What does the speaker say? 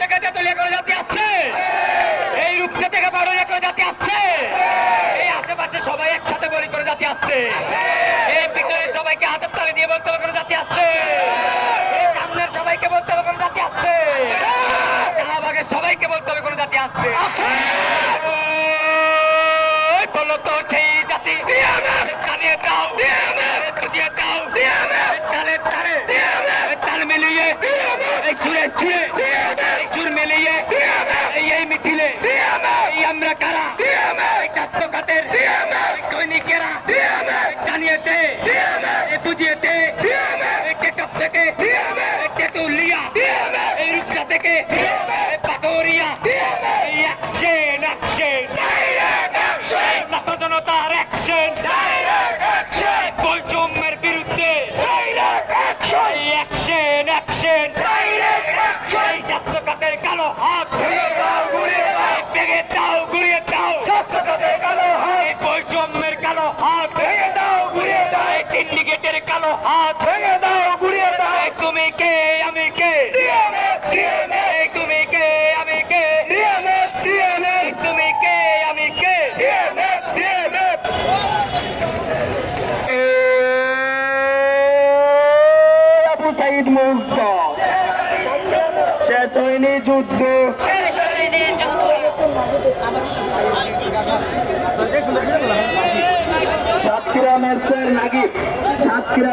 থেকে তেতুল একর জাতি আসছে এই রূপকে থেকে বারো একর জাতি আসছে এই আশেপাশে সবাই একসাথে বলি করে জাতি আসছে এই পিছনের সবাইকে হাতের তালে দিয়ে বলতে করে জাতি। আসছে এই মিছিলে আমরা কারা? স্বাস্থ্য খাতের সৈনিকেরা। জানিয়ে দে এই বুঝিয়ে দে এই টেকআপ থেকে এই তেতুলিয়া এই রূপসা থেকে এই অ্যাকশন অ্যাকশন ছাত্র বিরুদ্ধে অ্যাকশন খাতের কালো হাত ভেঙে দাও গুড়িয়ে দাও ভেঙে দাও গুড়িয়ে দাও। স্বাস্থ্য খাতের কালো হাত। এই বৈষম্যের কালো হাত ভেঙে দাও গুড়িয়ে দাও। এই সিন্ডিকেটের কালো হাত ভেঙে দাও গুড়িয়ে দাও। তুমি কে আমি কে? এই তুমি কে আমি কে? এই তুমি কে আমি কে? আবু সাইদ মুক্ত। হয়নি যুদ্ধ। সাতক্ষীরা মেসের নাগিব। সাতক্ষীরা